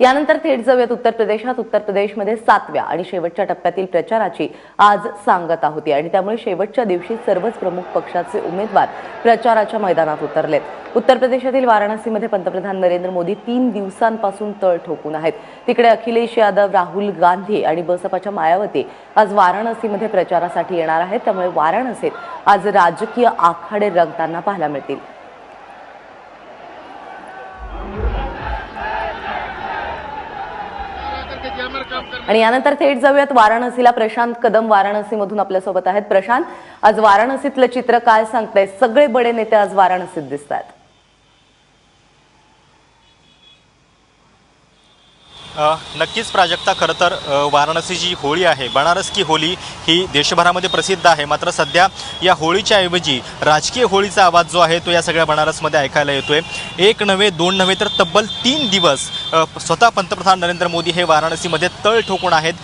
यानंतर थेट जाऊयात उत्तर प्रदेशात. उत्तर प्रदेशमध्ये सातव्या आणि शेवटच्या टप्प्यातील प्रचाराची आज सांगता होती आणि त्यामुळे शेवटच्या दिवशी सर्वच प्रमुख पक्षाचे उमेदवार प्रचाराच्या मैदानात उतरलेत. उत्तर प्रदेशातील वाराणसीमध्ये पंतप्रधान नरेंद्र मोदी तीन दिवसांपासून तळ ठोकून आहेत. तिकडे अखिलेश यादव राहुल गांधी आणि बसपाच्या मायावती आज वाराणसीमध्ये प्रचारासाठी येणार आहेत. त्यामुळे वाराणसीत आज राजकीय आखाडे रंगताना पाहायला मिळतील. आणि यानंतर थेट जाऊयात वाराणसीला. प्रशांत कदम वाराणसीमधून आपल्यासोबत आहेत. प्रशांत आज वाराणसीतलं चित्र काय सांगताय सगळे बडे नेते आज वाराणसीत दिसतात आहेत अ, नक्कीच प्राजक्ता खरं तर वाराणसी जी होळी आहे. बनारस की होळी ही देशभरामध्ये प्रसिद्ध आहे. मात्र सध्या या होळीच्या ऐवजी राजकीय होळीचा आवाज जो आहे तो या सगळ्या बनारसमध्ये ऐकायला येतो आहे एक नव्हे दोन नव्हे तर तब्बल तीन दिवस स्वतः पंतप्रधान नरेंद्र मोदी हे वाराणसीमध्ये तळ ठोकून आहेत.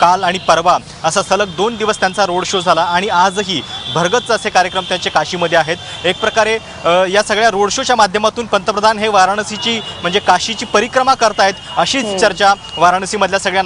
काल आणि परवा असा सलग दोन दिवस त्यांचा रोड शो झाला आणि आजही भरगच्च असे कार्यक्रम त्यांचे काशीमध्ये आहेत. एक प्रकारे या सगळ्या रोड शोच्या माध्यमातून पंतप्रधान हे वाराणसीची म्हणजे काशीची परिक्रमा करतायत अशीच चर्चा वाराणसीमधल्या सगळ्या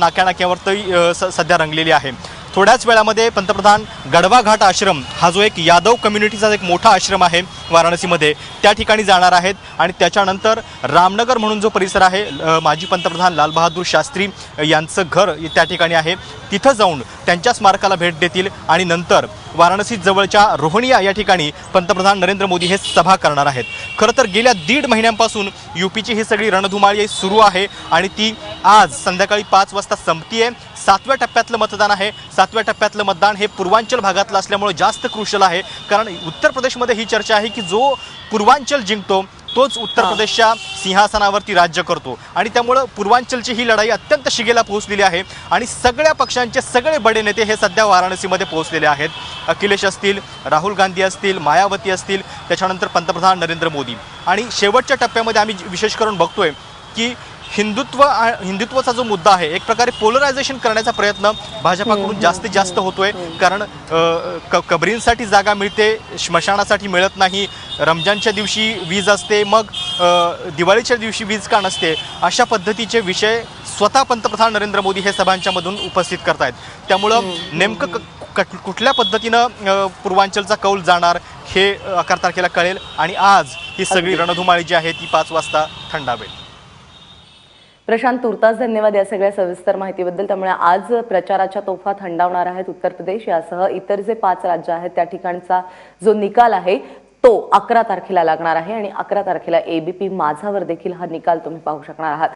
स- सध्या रंगलेली आहे. थोड्याच वेळामध्ये पंतप्रधान गडवा घाट आश्रम हा जो एक यादव कम्युनिटीचा एक मोठा आश्रम आहे वाराणसीमध्ये त्या ठिकाणी जाणार आहेत. आणि त्याच्यानंतर रामनगर म्हणून जो परिसर आहे माजी पंतप्रधान लालबहादूर शास्त्री यांचं घर त्या ठिकाणी आहे. तिथं जाऊन त्यांच्या स्मारकाला भेट देतील आणि नंतर वाराणसी जवळच्या रोहणिया या ठिकाणी पंतप्रधान नरेंद्र मोदी हे सभा करणार आहेत. खरं तर गेल्या दीड महिन्यांपासून युपीची ही सगळी रणधुमाळी सुरू आहे आणि ती आज संध्याकाळी पाच वाजता संपतीये. सातव्या टप्प्यातलं मतदान आहे. सातव्या टप्प्यातलं मतदान हे पूर्वांचल भागातलं असल्यामुळे जास्त क्रुशल आहे. कारण उत्तर प्रदेशमध्ये ही चर्चा आहे की जो पूर्वांचल जिंकतो तोच उत्तर. प्रदेशच्या सिंहासनावरती राज्य करतो. आणि त्यामुळं पूर्वांचलची ही लढाई अत्यंत शिगेला पोहोचलेली आहे. आणि सगळ्या पक्षांचे सगळे बडे नेते हे सध्या वाराणसीमध्ये पोहोचलेले आहेत. अखिलेश असतील राहुल गांधी असतील मायावती असतील त्याच्यानंतर पंतप्रधान नरेंद्र मोदी. आणि शेवटच्या टप्प्यामध्ये आम्ही विशेष करून बघतोय की हिंदुत्व हिंदुत्वाचा जो मुद्दा आहे एक प्रकारे पोलरायझेशन करण्याचा प्रयत्न भाजपाकडून जास्तीत जास्त होतोय. कारण अ, क कबरींसाठी जागा मिळते स्मशानासाठी मिळत नाही रमजानच्या दिवशी वीज असते मग दिवाळीच्या दिवशी वीज का नसते अशा पद्धतीचे विषय स्वतः पंतप्रधान नरेंद्र मोदी हे सभांच्यामधून उपस्थित करतायत. त्यामुळं नेमकं क- कट- कुठल्या पद्धतीनं पूर्वांचलचा कौल जाणार हे अकरा तारखेला कळेल. आणि आज ही सगळी. रणधुमाळी जी आहे ती पाच वाजता थंडावेल. प्रशांत तुर्तास धन्यवाद या सगळ्या सविस्तर माहितीबद्दल. त्यामुळे आज प्रचाराच्या तोफा थंडावणार आहेत उत्तर प्रदेश. यासह इतर जे पाच राज्य आहेत त्या ठिकाणचा जो निकाल आहे तो अकरा तारखेला लागणार आहे. आणि अकरा तारखेला एबीपी माझावर देखील हा निकाल तुम्ही पाहू शकणार आहात.